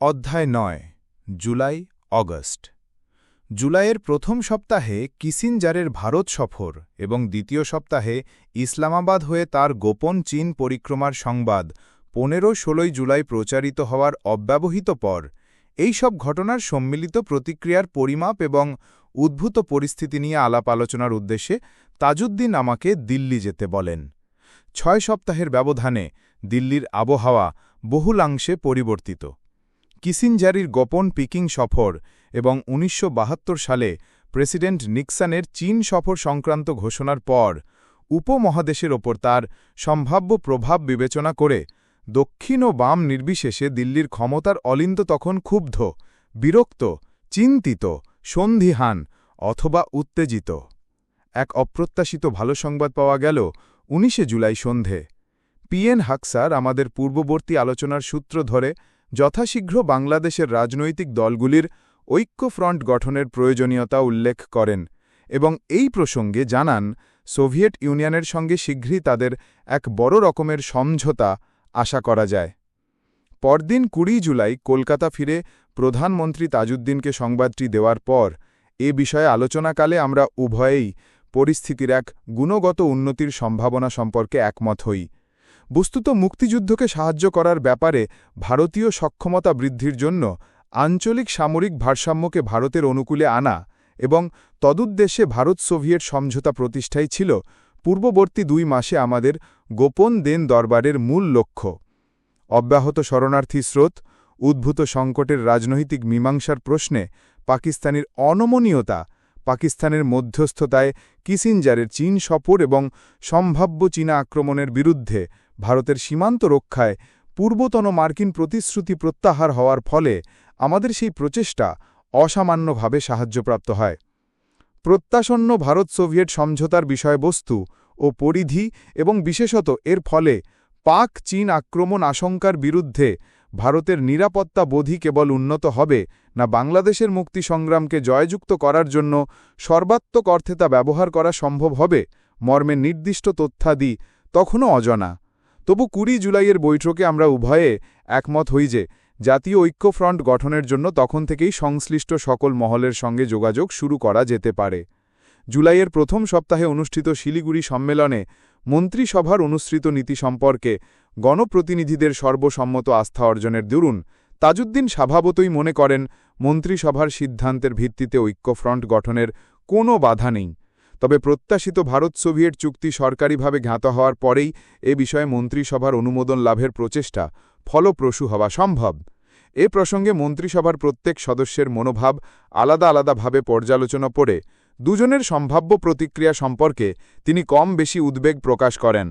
অধ্যায় নয়, জুলাই, অগস্ট। জুলাইয়ের প্রথম সপ্তাহে কিসিনজারের ভারত সফর এবং দ্বিতীয় সপ্তাহে ইসলামাবাদ হয়ে তার গোপন চীন পরিক্রমার সংবাদ পনেরো ষোলোই জুলাই প্রচারিত হওয়ার অব্যবহিত পর এই সব ঘটনার সম্মিলিত প্রতিক্রিয়ার পরিমাপ এবং উদ্ভূত পরিস্থিতি নিয়ে আলাপ আলোচনার উদ্দেশ্যে তাজউদ্দিন আমাকে দিল্লি যেতে বলেন। ছয় সপ্তাহের ব্যবধানে দিল্লির আবহাওয়া বহুলাংশে পরিবর্তিত। কিসিনজারির গোপন পিকিং সফর এবং উনিশশো বাহাত্তর সালে প্রেসিডেন্ট নিক্সনের চীন সফর সংক্রান্ত ঘোষণার পর উপমহাদেশের ওপর তার সম্ভাব্য প্রভাব বিবেচনা করে দক্ষিণ ও বাম নির্বিশেষে দিল্লির ক্ষমতার অলিন্দ তখন ক্ষুব্ধ, বিরক্ত, চিন্তিত, সন্ধিহান অথবা উত্তেজিত। এক অপ্রত্যাশিত ভালো সংবাদ পাওয়া গেল উনিশে জুলাই সন্ধে। পিএন হাকসার আমাদের পূর্ববর্তী আলোচনার সূত্র ধরে যথাশীঘ্র বাংলাদেশের রাজনৈতিক দলগুলির ঐক্যফ্রন্ট গঠনের প্রয়োজনীয়তা উল্লেখ করেন এবং এই প্রসঙ্গে জানান সোভিয়েট ইউনিয়নের সঙ্গে শীঘ্রই তাদের এক বড় রকমের সমঝোতা আশা করা যায়। পরদিন কুড়ি জুলাই কলকাতা ফিরে প্রধানমন্ত্রী তাজউদ্দিনকে সংবাদটি দেওয়ার পর এ বিষয়ে আলোচনাকালে আমরা উভয়েই পরিস্থিতির এক গুণগত উন্নতির সম্ভাবনা সম্পর্কে একমত হই। বস্তুত মুক্তিযুদ্ধকে সাহায্য করার ব্যাপারে ভারতীয় সক্ষমতা বৃদ্ধির জন্য আঞ্চলিক সামরিক ভারসাম্যকে ভারতের অনুকূলে আনা এবং তদুদ্দেশ্যে ভারত সোভিয়েট সমঝোতা প্রতিষ্ঠাই ছিল পূর্ববর্তী দুই মাসে আমাদের গোপন দেন দরবারের মূল লক্ষ্য। অব্যাহত শরণার্থী স্রোত, উদ্ভূত সংকটের রাজনৈতিক মীমাংসার প্রশ্নে পাকিস্তানের অনমনীয়তা, পাকিস্তানের মধ্যস্থতায় কিসিনজারের চীন সফর এবং সম্ভাব্য চীনা আক্রমণের বিরুদ্ধে ভারতের সীমান্ত রক্ষায় পূর্বতন মার্কিন প্রতিশ্রুতি প্রত্যাহার হওয়ার ফলে আমাদের সেই প্রচেষ্টা অসামান্যভাবে সাহায্যপ্রাপ্ত হয়। প্রত্যাসন্ন ভারত সোভিয়েট সমঝোতার বিষয়বস্তু ও পরিধি এবং বিশেষত এর ফলে পাক চীন আক্রমণ আশঙ্কার বিরুদ্ধে ভারতের নিরাপত্তা বোধি কেবল উন্নত হবে না বাংলাদেশের মুক্তি সংগ্রামকে জয়যুক্ত করার জন্য সর্বাত্মক অর্থে তা ব্যবহার করা সম্ভব হবে মর্মে নির্দিষ্ট তথ্যাদি তখনও অজনা। তবু কুড়ি জুলাইয়ের বৈঠকে আমরা উভয়ে একমত হই যে জাতীয় ঐক্যফ্রন্ট গঠনের জন্য তখন থেকেই সংশ্লিষ্ট সকল মহলের সঙ্গে যোগাযোগ শুরু করা যেতে পারে। জুলাইয়ের প্রথম সপ্তাহে অনুষ্ঠিত শিলিগুড়ি সম্মেলনে মন্ত্রিসভার অনুসৃত নীতি সম্পর্কে গণপ্রতিনিধিদের সর্বসম্মত আস্থা অর্জনের দরুন তাজউদ্দিন স্বভাবতই মনে করেন, মন্ত্রিসভার সিদ্ধান্তের ভিত্তিতে ঐক্যফ্রন্ট গঠনের কোনো বাধা নেই। তবে প্রত্যাশিত ভারত সোভিয়েট চুক্তি সরকারিভাবে জ্ঞাত হওয়ার পরেই এ বিষয়ে মন্ত্রিসভার অনুমোদন লাভের প্রচেষ্টা ফলপ্রসূ হওয়া সম্ভব। এ প্রসঙ্গে মন্ত্রিসভার প্রত্যেক সদস্যের মনোভাব আলাদা আলাদাভাবে পর্যালোচনা পড়ে। দুজনের সম্ভাব্য প্রতিক্রিয়া সম্পর্কে তিনি কম বেশি উদ্বেগ প্রকাশ করেন।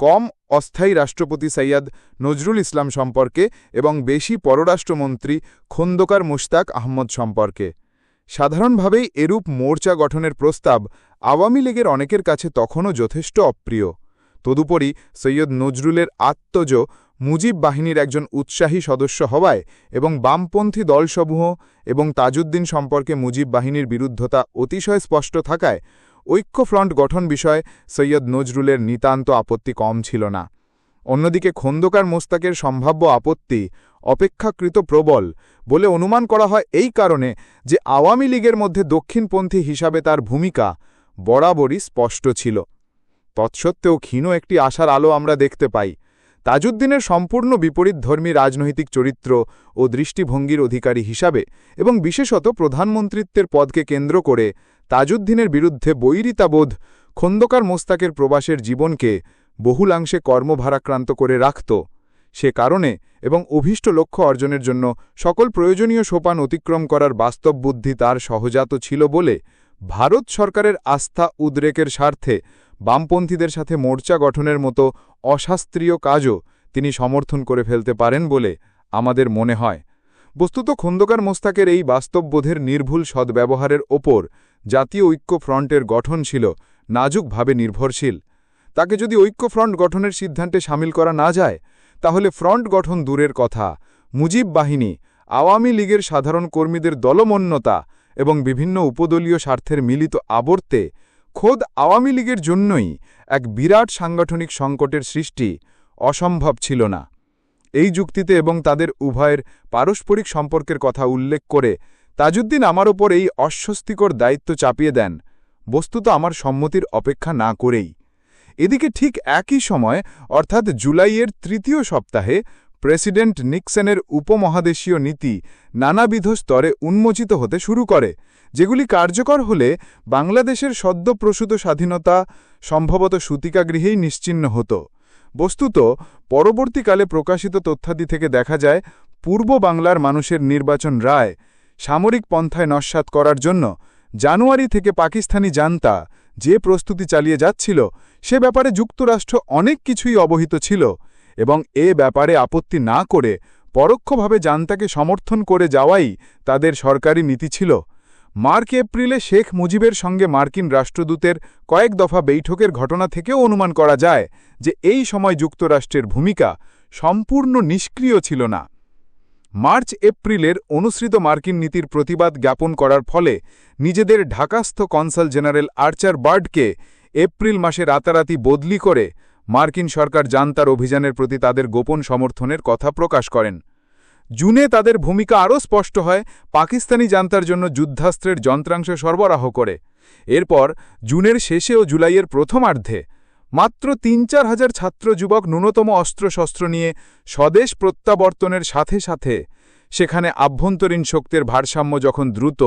কম অস্থায়ী রাষ্ট্রপতি সৈয়দ নজরুল ইসলাম সম্পর্কে এবং বেশি পররাষ্ট্রমন্ত্রী খন্দকার মুশতাক আহমদ সম্পর্কে। সাধারণভাবেই এরূপ মোর্চা গঠনের প্রস্তাব আওয়ামী লীগের অনেকের কাছে তখনও যথেষ্ট অপ্রিয়। তদুপরি সৈয়দ নজরুলের আত্মজ মুজিব বাহিনীর একজন উৎসাহী সদস্য হওয়ায় এবং বামপন্থী দলসমূহ এবং তাজউদ্দিন সম্পর্কে মুজিব বাহিনীর বিরুদ্ধতা অতিশয় স্পষ্ট থাকায় ঐক্যফ্রন্ট গঠন বিষয়ে সৈয়দ নজরুলের নিতান্ত আপত্তি কম ছিল না। অন্যদিকে খন্দকার মোস্তাকের সম্ভাব্য আপত্তি অপেক্ষাকৃত প্রবল বলে অনুমান করা হয় এই কারণে যে আওয়ামী লীগের মধ্যে দক্ষিণপন্থী হিসাবে তার ভূমিকা বরাবরই স্পষ্ট ছিল। তৎসত্ত্বেও ক্ষীণ একটি আশার আলো আমরা দেখতে পাই। তাজউদ্দিনের সম্পূর্ণ বিপরীত ধর্মী রাজনৈতিক চরিত্র ও দৃষ্টিভঙ্গির অধিকারী হিসাবে এবং বিশেষত প্রধানমন্ত্রিত্বের পদকে কেন্দ্র করে তাজউদ্দিনের বিরুদ্ধে বৈরিতাবোধ, খন্দকার মোস্তাকের প্রবাসের জীবনকে বহুলাংশে কর্মভারাক্রান্ত করে রাখত। সে কারণে এবং অভীষ্ট লক্ষ্য অর্জনের জন্য সকল প্রয়োজনীয় সোপান অতিক্রম করার বাস্তব বুদ্ধি তার সহজাত ছিল বলে ভারত সরকারের আস্থা উদ্রেকের স্বার্থে বামপন্থীদের সাথে মোর্চা গঠনের মতো অশাস্ত্রীয় কাজও তিনি সমর্থন করে ফেলতে পারেন বলে আমাদের মনে হয়। বস্তুত খন্দকার মোস্তাকের এই বাস্তববোধের নির্ভুল সদ্ব্যবহারের ওপর জাতীয় ঐক্য ফ্রন্টের গঠন ছিল নাজুকভাবে নির্ভরশীল। তাকে যদি ঐক্য ফ্রন্ট গঠনের সিদ্ধান্তে সামিল করা না যায়, তাহলে ফ্রন্ট গঠন দূরের কথা। মুজিব বাহিনী আওয়ামী লীগের সাধারণ কর্মীদের দলমন্যতা এবং বিভিন্ন উপদলীয় স্বার্থের মিলিত আবর্তে খোদ আওয়ামী লীগের জন্যই এক বিরাট সাংগঠনিক সংকটের সৃষ্টি অসম্ভব ছিল না। এই যুক্তিতে এবং তাদের উভয়ের পারস্পরিক সম্পর্কের কথা উল্লেখ করে তাজউদ্দিন আমার ওপর এই অস্বস্তিকর দায়িত্ব চাপিয়ে দেন, বস্তুত আমার সম্মতির অপেক্ষা না করেই। এদিকে ঠিক একই সময়, অর্থাৎ জুলাইয়ের তৃতীয় সপ্তাহে প্রেসিডেন্ট নিক্সনের উপমহাদেশীয় নীতি নানাবিধ স্তরে উন্মোচিত হতে শুরু করে, যেগুলি কার্যকর হলে বাংলাদেশের সদ্যপ্রসূত স্বাধীনতা সম্ভবত সূতিকাগৃহেই নিশ্চিহ্ন হতো। বস্তুত, পরবর্তীকালে প্রকাশিত তথ্যাদি থেকে দেখা যায়, পূর্ব বাংলার মানুষের নির্বাচন রায় সামরিক পন্থায় নস্বাত করার জন্য জানুয়ারি থেকে পাকিস্তানি জানতা যে প্রস্তুতি চালিয়ে যাচ্ছিল, সে ব্যাপারে যুক্তরাষ্ট্র অনেক কিছুই অবহিত ছিল। এবং এ ব্যাপারে আপত্তি না করে পরোক্ষভাবে জান্তাকে সমর্থন করে যাওয়াই তাদের সরকারি নীতি ছিল। মার্ক এপ্রিলে শেখ মুজিবের সঙ্গে মার্কিন রাষ্ট্রদূতের কয়েক দফা বৈঠকের ঘটনা থেকেও অনুমান করা যায় যে এই সময় যুক্তরাষ্ট্রের ভূমিকা সম্পূর্ণ নিষ্ক্রিয় ছিল না। মার্চ এপ্রিলের অনুসৃত মার্কিন নীতির প্রতিবাদ জ্ঞাপন করার ফলে নিজেদের ঢাকাস্থ কনসাল জেনারেল আর্চার বার্ডকে এপ্রিল মাসে রাতারাতি বদলি করে মার্কিন সরকার জান্তার অভিযানের প্রতি তাদের গোপন সমর্থনের কথা প্রকাশ করেন। জুনে তাদের ভূমিকা আরও স্পষ্ট হয়, পাকিস্তানি জান্তার জন্য যুদ্ধাস্ত্রের যন্ত্রাংশ সরবরাহ করে। এরপর জুনের শেষে ও জুলাইয়ের প্রথমার্ধে মাত্র তিন চার হাজার ছাত্র যুবক ন্যূনতম অস্ত্রশস্ত্র নিয়ে স্বদেশ প্রত্যাবর্তনের সাথে সাথে সেখানে আভ্যন্তরীণ শক্তির ভারসাম্য যখন দ্রুত,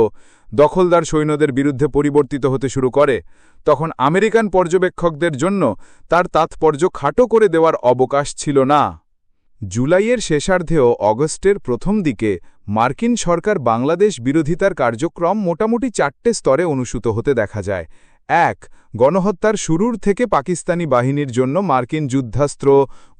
দখলদার সৈন্যদের বিরুদ্ধে পরিবর্তিত হতে শুরু করে, তখন আমেরিকান পর্যবেক্ষকদের জন্য তার তাৎপর্য খাটো করে দেওয়ার অবকাশ ছিল না। জুলাইয়ের শেষার্ধেও অগস্টের প্রথম দিকে মার্কিন সরকার বাংলাদেশ বিরোধিতার কার্যক্রম মোটামুটি চারটে স্তরে অনুসূত হতে দেখা যায়। এক, গণহত্যার শুরুর থেকে পাকিস্তানি বাহিনীর জন্য মার্কিন যুদ্ধাস্ত্র,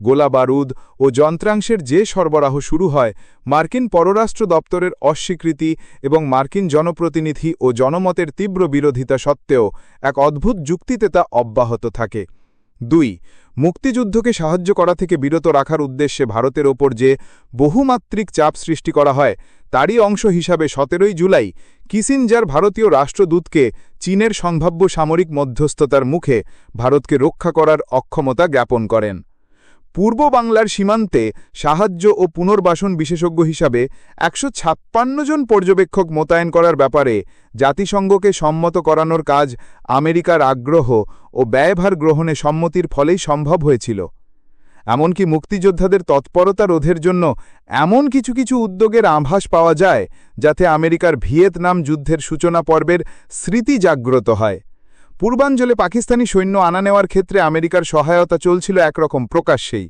গোলাবারুদ ও যন্ত্রাংশের যে সরবরাহ শুরু হয়, মার্কিন পররাষ্ট্র দপ্তরের অস্বীকৃতি এবং মার্কিন জনপ্রতিনিধি ও জনমতের তীব্র বিরোধিতা সত্ত্বেও এক অদ্ভুত যুক্তিতে তা অব্যাহত থাকে। দুই, মুক্তিযুদ্ধকে সাহায্য করা থেকে বিরত রাখার উদ্দেশ্যে ভারতের ওপর যে বহুমাত্রিক চাপ সৃষ্টি করা হয়, তারই অংশ হিসাবে সতেরোই জুলাই কিসিনজার ভারতীয় রাষ্ট্রদূতকে চীনের সম্ভাব্য সামরিক মধ্যস্থতার মুখে ভারতকে রক্ষা করার অক্ষমতা জ্ঞাপন করেন। পূর্ব বাংলার সীমান্তে সাহায্য ও পুনর্বাসন বিশেষজ্ঞ হিসাবে একশো ছাপ্পান্ন জন পর্যবেক্ষক মোতায়েন করার ব্যাপারে জাতিসংঘকে সম্মত করানোর কাজ আমেরিকার আগ্রহ ও ব্যয়ভার গ্রহণে সম্মতির ফলেই সম্ভব হয়েছিল। এমনকি মুক্তিযোদ্ধাদের তৎপরতা রোধের জন্য এমন কিছু কিছু উদ্যোগের আভাস পাওয়া যায়, যাতে আমেরিকার ভিয়েতনাম যুদ্ধের সূচনা পর্বের স্মৃতি জাগ্রত হয়। পূর্বাঞ্চলে পাকিস্তানি সৈন্য আনা নেওয়ার ক্ষেত্রে আমেরিকার সহায়তা চলছিল একরকম প্রকাশ্যেই।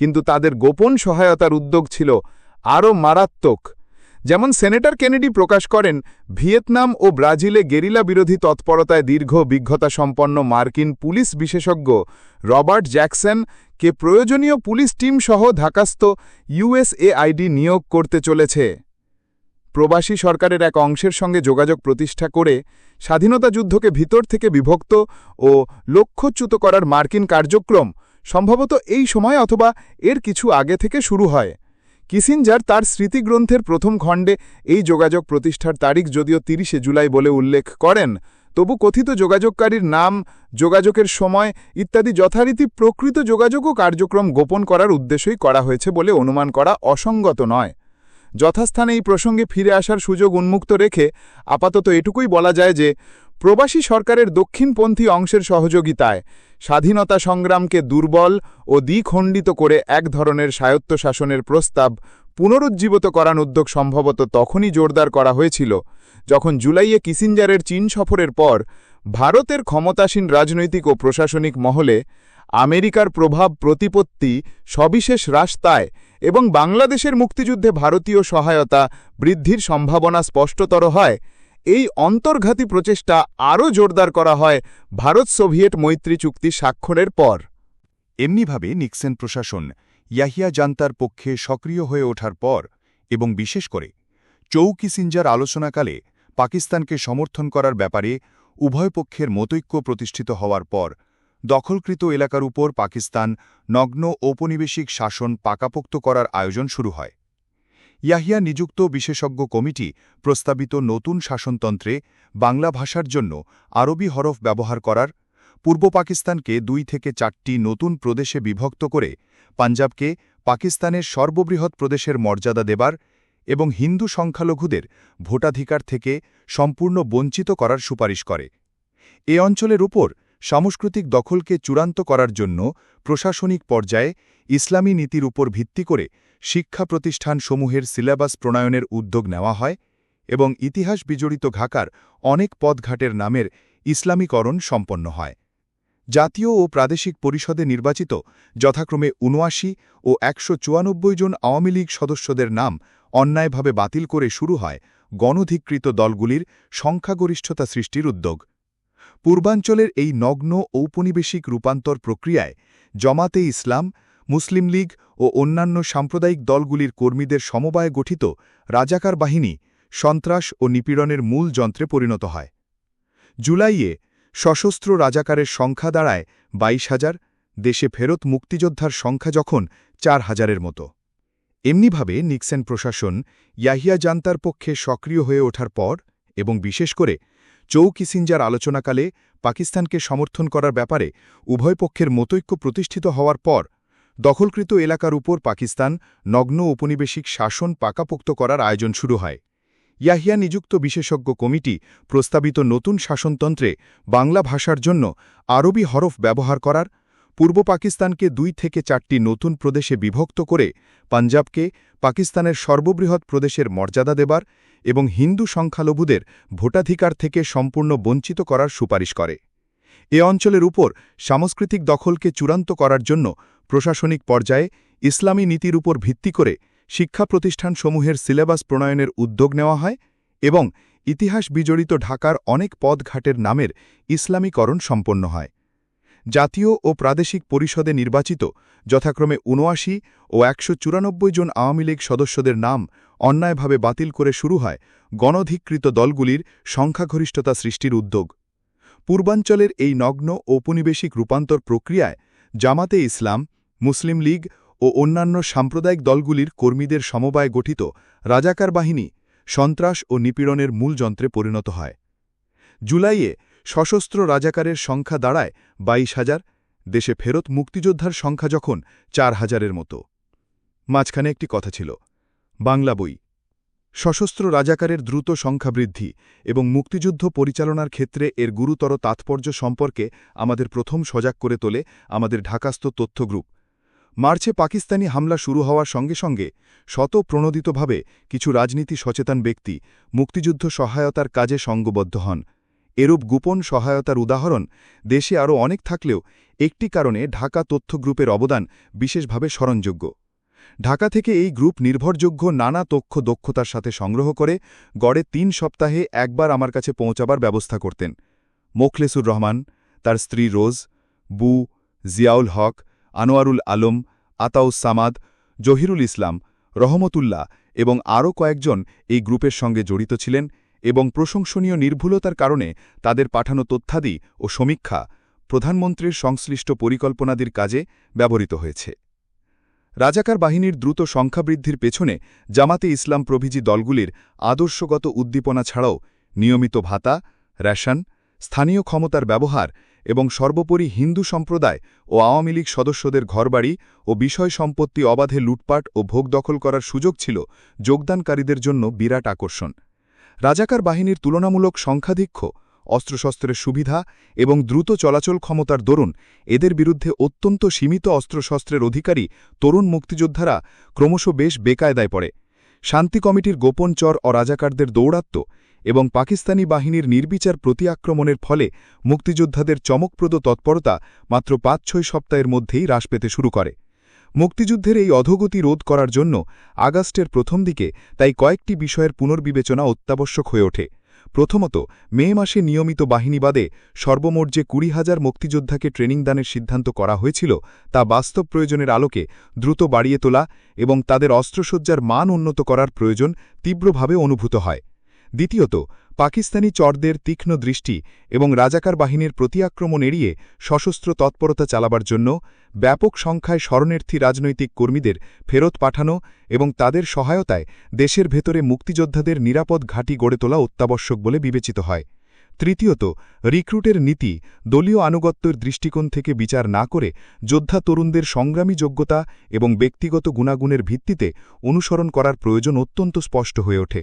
কিন্তু তাদের গোপন সহায়তার উদ্যোগ ছিল আরও মারাত্মক। যেমন সেনেটর কেনেডি প্রকাশ করেন, ভিয়েতনাম ও ব্রাজিলে গেরিলা বিরোধী তৎপরতায় দীর্ঘ বিজ্ঞতা সম্পন্ন মার্কিন পুলিশ বিশেষজ্ঞ রবার্ট জ্যাকসন কে প্রয়োজনীয় পুলিশ টিম সহ ঢাকাস্থ ইউএসএআইডি নিয়োগ করতে চলেছে। প্রবাসী সরকারের এক অংশের সঙ্গে যোগাযোগ প্রতিষ্ঠা করে স্বাধীনতা যুদ্ধকে ভিতর থেকে বিভক্ত ও লক্ষ্যচ্যুত করার মার্কিন কার্যক্রম সম্ভবত এই সময় অথবা এর কিছু আগে থেকে শুরু হয়। কিসিনজার তার স্মৃতিগ্রন্থের প্রথম খণ্ডে এই যোগাযোগ প্রতিষ্ঠার তারিখ যদিও তিরিশে জুলাই বলে উল্লেখ করেন, তবু কথিত যোগাযোগকারীর নাম, যোগাযোগের সময় ইত্যাদি যথারীতি প্রকৃত যোগাযোগ ও কার্যক্রম গোপন করার উদ্দেশ্যই করা হয়েছে বলে অনুমান করা অসঙ্গত নয়। যথাস্থানে এই প্রসঙ্গে ফিরে আসার সুযোগ উন্মুক্ত রেখে আপাতত এটুকুই বলা যায় যে, প্রবাসী সরকারের দক্ষিণপন্থী অংশের সহযোগিতায় স্বাধীনতা সংগ্রামকে দুর্বল ও দ্বিখণ্ডিত করে এক ধরনের স্বায়ত্তশাসনের প্রস্তাব পুনরুজ্জীবিত করার উদ্যোগ সম্ভবত তখনই জোরদার করা হয়েছিল যখন জুলাইয়ে কিসিঞ্জারের চীন সফরের পর ভারতের ক্ষমতাসীন রাজনৈতিক ও প্রশাসনিক মহলে আমেরিকার প্রভাব প্রতিপত্তি সবিশেষ রাস্তায় এবং বাংলাদেশের মুক্তিযুদ্ধে ভারতীয় সহায়তা বৃদ্ধির সম্ভাবনা স্পষ্টতর হয়। এই অন্তর্ঘাতী প্রচেষ্টা আরও জোরদার করা হয় ভারত সোভিয়েট মৈত্রী চুক্তি স্বাক্ষরের পর। এমনিভাবে নিক্সেন প্রশাসন ইয়াহিয়া জান্তার পক্ষে সক্রিয় হয়ে ওঠার পর এবং বিশেষ করে চৌকিসিঞ্জার আলোচনাকালে পাকিস্তানকে সমর্থন করার ব্যাপারে উভয় পক্ষের মতৈক্য প্রতিষ্ঠিত হওয়ার পর দখলকৃত এলাকার উপর পাকিস্তান নগ্ন ঔপনিবেশিক শাসন পাকাপোক্ত করার আয়োজন শুরু হয়। ইয়াহিয়া নিযুক্ত বিশেষজ্ঞ কমিটি প্রস্তাবিত নতুন শাসনতন্ত্রে বাংলা ভাষার জন্য আরবি হরফ ব্যবহার করার, পূর্ব পাকিস্তানকে দুই থেকে চারটি নতুন প্রদেশে বিভক্ত করে পাঞ্জাবকে পাকিস্তানের সর্ববৃহৎ প্রদেশের মর্যাদা দেবার এবং হিন্দু সংখ্যালঘুদের ভোটাধিকার থেকে সম্পূর্ণ বঞ্চিত করার সুপারিশ করে। এ অঞ্চলের উপর সাংস্কৃতিক দখলকে চূড়ান্ত করার জন্য প্রশাসনিক পর্যায়ে ইসলামী নীতির উপর ভিত্তি করে শিক্ষা প্রতিষ্ঠানসমূহের সিলেবাস প্রণয়নের উদ্যোগ নেওয়া হয় এবং ইতিহাস বিজড়িত ঘাকার অনেক পদঘাটের নামের ইসলামীকরণ সম্পন্ন হয়। জাতীয় ও প্রাদেশিক পরিষদে নির্বাচিত যথাক্রমে উনআশি ও একশো জন আওয়ামী লীগ সদস্যদের নাম অন্যায়ভাবে বাতিল করে শুরু হয় গণধিকৃত দলগুলির সংখ্যাগরিষ্ঠতা সৃষ্টির উদ্যোগ। পূর্বাঞ্চলের এই নগ্ন ঔপনিবেশিক রূপান্তর প্রক্রিয়ায় জমাতে ইসলাম, মুসলিম লীগ ও অন্যান্য সাম্প্রদায়িক দলগুলির কর্মীদের সমবায়ে গঠিত রাজাকার বাহিনী সন্ত্রাস ও নিপীড়নের মূল যন্ত্রে পরিণত হয়। জুলাইয়ে সশস্ত্র রাজাকারের সংখ্যা দাঁড়ায় বাইশ হাজার, দেশে ফেরত মুক্তিযোদ্ধার সংখ্যা যখন চার হাজারের মতো। এমনিভাবে নিক্সেন প্রশাসন ইয়াহিয়া জান্তার পক্ষে সক্রিয় হয়ে ওঠার পর এবং বিশেষ করে চৌ কিসিঞ্জার আলোচনাকালে পাকিস্তানকে সমর্থন করার ব্যাপারে উভয় পক্ষের মতৈক্য প্রতিষ্ঠিত হওয়ার পর, দখলকৃত এলাকার উপর পাকিস্তান নগ্ন ঔপনিবেশিক শাসন পাকাপোক্ত করার আয়োজন শুরু হয়। ইয়াহিয়া নিযুক্ত বিশেষজ্ঞ কমিটি প্রস্তাবিত নতুন শাসনতন্ত্রে বাংলা ভাষার জন্য আরবি হরফ ব্যবহার করার, পূর্ব পাকিস্তানকে দুই থেকে চারটি নতুন প্রদেশে বিভক্ত করে পাঞ্জাবকে পাকিস্তানের সর্ববৃহৎ প্রদেশের মর্যাদা দেবার এবং হিন্দু সংখ্যালঘুদের ভোটাধিকার থেকে সম্পূর্ণ বঞ্চিত করার সুপারিশ করে। এ অঞ্চলের উপর সাংস্কৃতিক দখলকে চূড়ান্ত করার জন্য প্রশাসনিক পর্যায়ে ইসলামী নীতির উপর ভিত্তি করে শিক্ষা প্রতিষ্ঠানসমূহের সিলেবাস প্রণয়নের উদ্যোগ নেওয়া হয় এবং ইতিহাস বিজড়িত ঢাকার অনেক পদঘাটের নামের ইসলামীকরণ সম্পন্ন হয়। জাতীয় ও প্রাদেশিক পরিষদে নির্বাচিত, যথাক্রমে উনআশি ও একশো চুরানব্বই জন আওয়ামী লীগ সদস্যদের নাম অন্যায়ভাবে বাতিল করে শুরু হয় গণধিকৃত দলগুলির সংখ্যাগরিষ্ঠতা সৃষ্টির উদ্যোগ। পূর্বাঞ্চলের এই নগ্ন ঔপনিবেশিক রূপান্তর প্রক্রিয়ায় জামাতে ইসলাম, মুসলিম লীগ ও অন্যান্য সাম্প্রদায়িক দলগুলির কর্মীদের সমবায় গঠিত রাজাকার বাহিনী সন্ত্রাস ও নিপীড়নের মূল যন্ত্রে পরিণত হয়। জুলাইয়ে সশস্ত্র রাজাকারের সংখ্যা দাঁড়ায় বাইশ হাজার, দেশে ফেরত মুক্তিযোদ্ধার সংখ্যা যখন চার হাজারের মতো। মাঝখানে একটি কথা ছিল, বাংলা বই। সশস্ত্র রাজাকারের দ্রুত সংখ্যা বৃদ্ধি এবং মুক্তিযুদ্ধ পরিচালনার ক্ষেত্রে এর গুরুতর তাৎপর্য সম্পর্কে আমাদের প্রথম সজাগ করে তোলে আমাদের ঢাকাস্থ তথ্য গ্রুপ। মার্চে পাকিস্তানি হামলা শুরু হওয়ার সঙ্গে সঙ্গে শত প্রণোদিতভাবে কিছু রাজনীতি সচেতন ব্যক্তি মুক্তিযুদ্ধ সহায়তার কাজে সঙ্গবদ্ধ হন। এরূপ গোপন সহায়তার উদাহরণ দেশে আরও অনেক থাকলেও একটি কারণে ঢাকা তথ্য গ্রুপের অবদান বিশেষভাবে স্মরণযোগ্য। ঢাকা থেকে এই গ্রুপ নির্ভরযোগ্য নানা তথ্য দক্ষতার সাথে সংগ্রহ করে গড়ে তিন সপ্তাহে একবার আমার কাছে পৌঁছাবার ব্যবস্থা করতেন। মোখলেসুর রহমান, তার স্ত্রী রোজ, বু, জিয়াউল হক, আনোয়ারুল আলম আতাউস সামাদ জহিরুল ইসলাম, রহমতুল্লাহ এবং আরও কয়েকজন এই গ্রুপের সঙ্গে জড়িত ছিলেন এবং প্রশংসনীয় নির্ভুলতার কারণে তাদের পাঠানো তথ্যাদি ও সমীক্ষা প্রধানমন্ত্রীর সংশ্লিষ্ট পরিকল্পনাদির কাজে ব্যবহৃত হয়েছে। রাজাকার বাহিনীর দ্রুত সংখ্যাবৃদ্ধির পেছনে জামাতে ইসলাম প্রভৃতি দলগুলির আদর্শগত উদ্দীপনা ছাড়াও নিয়মিত ভাতা, রেশন, স্থানীয় ক্ষমতার ব্যবহার এবং সর্বোপরি হিন্দু সম্প্রদায় ও আওয়ামী লীগ সদস্যদের ঘরবাড়ি ও বিষয় সম্পত্তি অবাধে লুটপাট ও ভোগ দখল করার সুযোগ ছিল যোগদানকারীদের জন্য বিরাট আকর্ষণ। রাজাকার বাহিনীর তুলনামূলক সংখ্যাধিক্ষ অস্ত্রশস্ত্রের সুবিধা এবং দ্রুত চলাচল ক্ষমতার দরুন এদের বিরুদ্ধে অত্যন্ত সীমিত অস্ত্রশস্ত্রের অধিকারী তরুণ মুক্তিযোদ্ধারা ক্রমশ বেশ বেকায়দায় পড়ে। শান্তি কমিটির গোপন চর ও রাজাকারদের দৌড়াত্ম এবং পাকিস্তানি বাহিনীর নির্বিচার প্রতি আক্রমণের ফলে মুক্তিযোদ্ধাদের চমকপ্রদ তৎপরতা মাত্র পাঁচ ছয় সপ্তাহের মধ্যেই হ্রাস পেতে শুরু করে। মুক্তিযুদ্ধের এই অধোগতি রোধ করার জন্য আগস্টের প্রথম দিকে তাই কয়েকটি বিষয়ের পুনর্বিবেচনা অত্যাবশ্যক হয়ে ওঠে। প্রথমত, মে মাসে নিয়মিত বাহিনীবাদে সর্বমোট যে কুড়ি হাজার মুক্তিযোদ্ধাকে ট্রেনিং দানের সিদ্ধান্ত করা হয়েছিল, তা বাস্তব প্রয়োজনের আলোকে দ্রুত বাড়িয়ে তোলা এবং তাদের অস্ত্রসজ্জার মান উন্নত করার প্রয়োজন তীব্রভাবে অনুভূত হয়। দ্বিতীয়ত, পাকিস্তানি চরদের তীক্ষ্ণ দৃষ্টি এবং রাজাকার বাহিনীর প্রতিআক্রমণ এড়িয়ে সশস্ত্র তৎপরতা চালাবার জন্য ব্যাপক সংখ্যায় শরণার্থী রাজনৈতিক কর্মীদের ফেরত পাঠানো এবং তাদের সহায়তায় দেশের ভেতরে মুক্তিযোদ্ধাদের নিরাপদ ঘাঁটি গড়ে তোলা অত্যাবশ্যক বলে বিবেচিত হয়। তৃতীয়ত, রিক্রুটের নীতি দলীয় আনুগত্যের দৃষ্টিকোণ থেকে বিচার না করে যোদ্ধা তরুণদের সংগ্রামী যোগ্যতা এবং ব্যক্তিগত গুণাগুণের ভিত্তিতে অনুসরণ করার প্রয়োজন অত্যন্ত স্পষ্ট হয়ে ওঠে।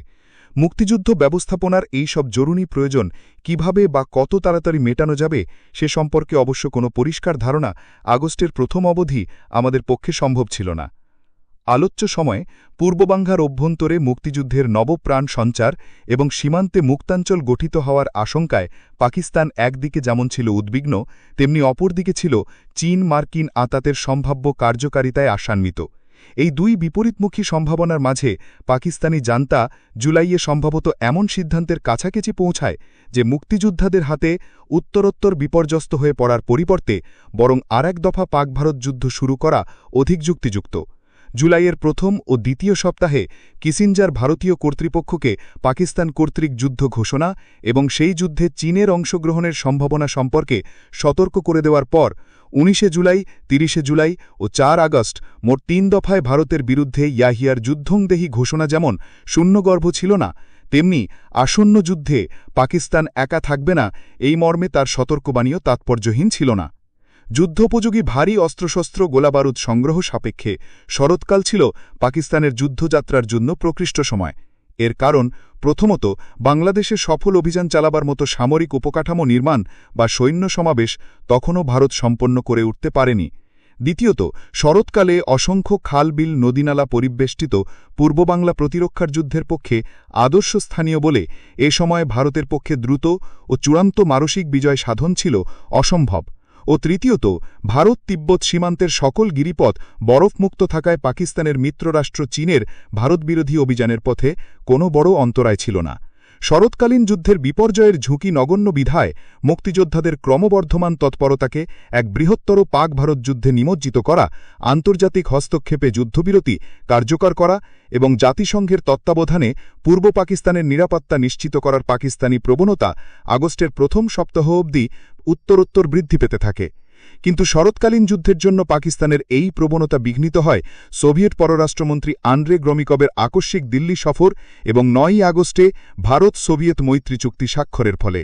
মুক্তিযুদ্ধ ব্যবস্থাপনার এই সব জরুরি প্রয়োজন কীভাবে বা কত তাড়াতাড়ি মেটানো যাবে সে সম্পর্কে অবশ্য কোনো পরিষ্কার ধারণা আগস্টের প্রথম অবধি আমাদের পক্ষে সম্ভব ছিল না। আলোচ্য সময়ে পূর্ববাংলার অভ্যন্তরে মুক্তিযুদ্ধের নবপ্রাণ সঞ্চার এবং সীমান্তে মুক্তাঞ্চল গঠিত হওয়ার আশঙ্কায় পাকিস্তান একদিকে যেমন ছিল উদ্বিগ্ন, তেমনি অপরদিকে ছিল চীন মার্কিন আতাতের সম্ভাব্য কার্যকারিতায় আশান্বিত এই দুই বিপরীতমুখী সম্ভাবনার মাঝে পাকিস্তানি জানতা জুলাইয়ে সম্ভবত এমন সিদ্ধান্তের কাছাকাছি পৌঁছায় যে মুক্তিযোদ্ধাদের হাতে উত্তরোত্তর বিপর্যস্ত হয়ে পড়ার পরিবর্তে বরং আর এক দফা পাক ভারত যুদ্ধ শুরু করা অধিক যুক্তিযুক্ত। জুলাইয়ের প্রথম ও দ্বিতীয় সপ্তাহে কিসিঞ্জার ভারতীয় কর্তৃপক্ষকে পাকিস্তান কর্তৃক যুদ্ধ ঘোষণা এবং সেই যুদ্ধে চীনের অংশগ্রহণের সম্ভাবনা সম্পর্কে সতর্ক করে দেওয়ার পর, উনিশে জুলাই, তিরিশে জুলাই ও চার আগস্ট মোট তিন দফায় ভারতের বিরুদ্ধে ইয়াহিয়ার যুদ্ধংদেহী ঘোষণা যেমন শূন্যগর্ভ ছিল না, তেমনি আসন্ন যুদ্ধে পাকিস্তান একা থাকবে না, এই মর্মে তার সতর্কবাণীও তাৎপর্যহীন ছিল না। যুদ্ধোপযোগী ভারী অস্ত্রশস্ত্র গোলাবারুদ সংগ্রহ সাপেক্ষে শরৎকাল ছিল পাকিস্তানের যুদ্ধযাত্রার জন্য প্রকৃষ্ট সময়। এর কারণ, প্রথমত, বাংলাদেশে সফল অভিযান চালাবার মতো সামরিক উপকাঠামো নির্মাণ বা সৈন্য সমাবেশ তখনও ভারত সম্পন্ন করে উঠতে পারেনি। দ্বিতীয়ত, শরৎকালে অসংখ্য খালবিল নদীনালা পরিবেষ্টিত পূর্ববাংলা প্রতিরক্ষার যুদ্ধের পক্ষে আদর্শ স্থানীয় বলে এ সময় ভারতের পক্ষে দ্রুত ও চূড়ান্ত মানসিক বিজয় সাধন ছিল অসম্ভব। ও তৃতীয়ত, ভারত তিব্বত সীমান্তের সকল গিরিপথ বরফমুক্ত থাকায় পাকিস্তানের মিত্ররাষ্ট্র চীনের ভারতবিরোধী অভিযানের পথে কোনো বড় অন্তরায় ছিল না। শরৎকালীন যুদ্ধের বিপর্যয়ের ঝুঁকি নগণ্য বিধায় মুক্তিযোদ্ধাদের ক্রমবর্ধমান তৎপরতাকে এক বৃহত্তর পাক ভারত যুদ্ধে নিমজ্জিত করা, আন্তর্জাতিক হস্তক্ষেপে যুদ্ধবিরতি কার্যকর করা এবং জাতিসংঘের তত্ত্বাবধানে পূর্ব পাকিস্তানের নিরাপত্তা নিশ্চিত করার পাকিস্তানি প্রবণতা আগস্টের প্রথম সপ্তাহ অবধি উত্তরোত্তর বৃদ্ধি পেতে থাকে। কিন্তু শরৎকালীন যুদ্ধের জন্য পাকিস্তানের এই প্রবণতা বিঘ্নিত হয় সোভিয়েট পররাষ্ট্রমন্ত্রী আন্দ্রে গ্রমিকবের আকস্মিক দিল্লি সফর এবং নয়ই আগস্টে ভারত সোভিয়েত মৈত্রী চুক্তি স্বাক্ষরের ফলে।